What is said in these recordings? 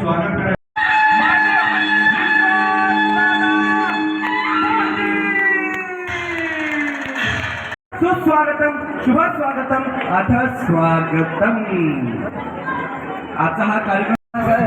स्वागत करा सुस्वागतम शुभ स्वागतम अथ स्वागतम. आजचा हा कार्यक्रम घरी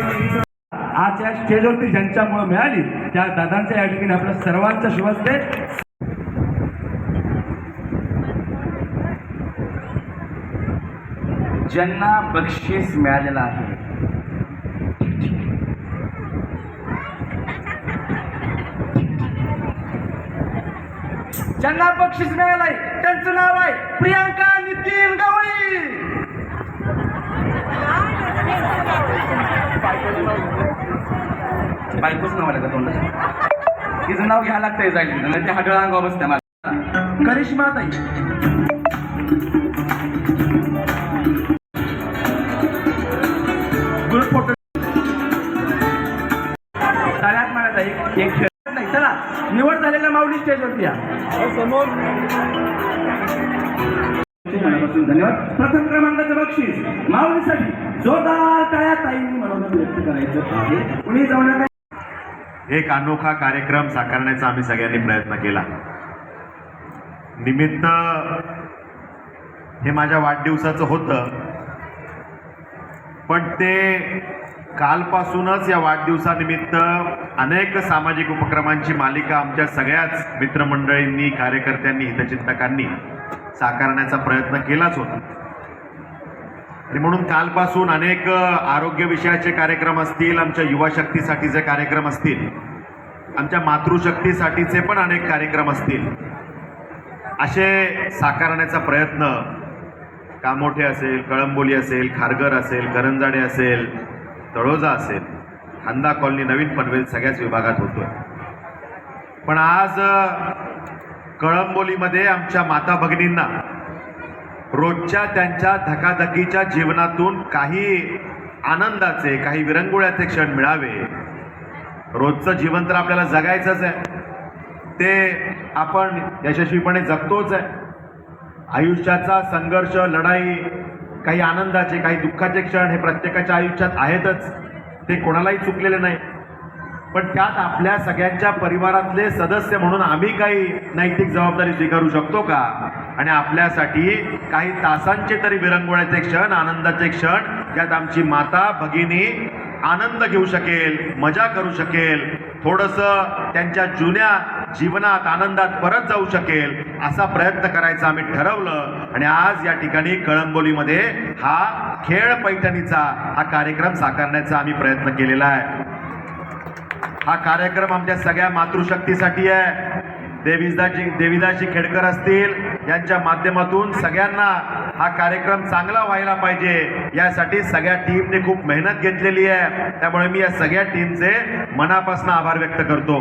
आज या स्टेजवरती ज्यांच्यामुळे मिळाली त्या दादांचं या ठिकाणी आपल्या सर्वांच्या शुभस्ते ज्यांना बक्षीस मिळालेलं आहे. ज्यांना बक्षीस मिळालंय त्यांचं नाव आहे प्रियांका बायकोच नाव आलं का तोंडाचं तिचं नाव घ्या लागतंय जाईल. नाही ते हडळ अंगावर बसते मला करिश्मा ताई. Group photo. टाळ्यात मारायचा एक एक खेळ. नाही चला. निवड झालेल्या माऊली स्टेजवरती या. मनापासून धन्यवाद. प्रथम क्रमांकाचं बक्षीस माऊलीसाठी जोरदार टाळ्या ताईंनी मनोरंजन व्यक्त करायचं आहे. कुणी जाऊन नका एक अनोखा कार्यक्रम साकारण्याचा आम्ही सगळ्यांनी प्रयत्न केला. निमित्त हे माझ्या वाढदिवसाचं होतं. पण ते कालपासूनच या वाढदिवसानिमित्त अनेक सामाजिक उपक्रमांची मालिका आमच्या सगळ्याच मित्रमंडळींनी कार्यकर्त्यांनी हितचिंतकांनी साकारण्याचा प्रयत्न केलाच होता. आणि म्हणून कालपासून अनेक आरोग्य विषयाचे कार्यक्रम असतील आमच्या युवा शक्तीसाठीचे कार्यक्रम असतील आमच्या मातृशक्तीसाठीचे पण अनेक कार्यक्रम असतील. असे साकारण्याचा प्रयत्न कामोठे असेल कळंबोली असेल खारघर असेल करंजाडे असेल तळोजा असेल हंदा कॉलनी नवीन पनवेल सगळ्याच विभागात होतोय. पण आज कळंबोलीमध्ये आमच्या माता भगिनींना रोजच्या त्यांच्या धकाधकीच्या जीवनातून काही आनंदाचे काही विरंगुळ्याचे क्षण मिळावे. रोजचं जीवन तर आपल्याला जगायचंच आहे. ते आपण यशस्वीपणे जगतोच आहे. आयुष्याचा संघर्ष लढाई काही आनंदाचे काही दुःखाचे क्षण हे प्रत्येकाच्या आयुष्यात आहेतच. ते कोणालाही चुकलेले नाही. पण त्यात आपल्या सगळ्यांच्या परिवारातले सदस्य म्हणून आम्ही काही नैतिक जबाबदारी स्वीकारू शकतो का? आणि आपल्यासाठी काही तासांचे तरी विरंगुळ्याचे क्षण आनंदाचे क्षण ज्यात आमची माता भगिनी आनंद घेऊ शकेल मजा करू शकेल थोडंसं त्यांच्या जुन्या जीवनात आनंदात परत जाऊ शकेल असा प्रयत्न करायचा आम्ही ठरवलं. आणि आज या ठिकाणी कळंबोलीमध्ये हा खेळ पैठणीचा हा कार्यक्रम साकारण्याचा आम्ही प्रयत्न केलेला आहे. हा कार्यक्रम आमच्या सगळ्या मातृशक्तीसाठी आहे. देवीदाजी देवीदाजी खेडकर असतील यांच्या माध्यमातून सगळ्यांना हा कार्यक्रम चांगला व्हायला पाहिजे. यासाठी सगळ्या टीमने खूप मेहनत घेतलेली आहे. त्यामुळे मी या सगळ्या टीमचे मनापासून आभार व्यक्त करतो.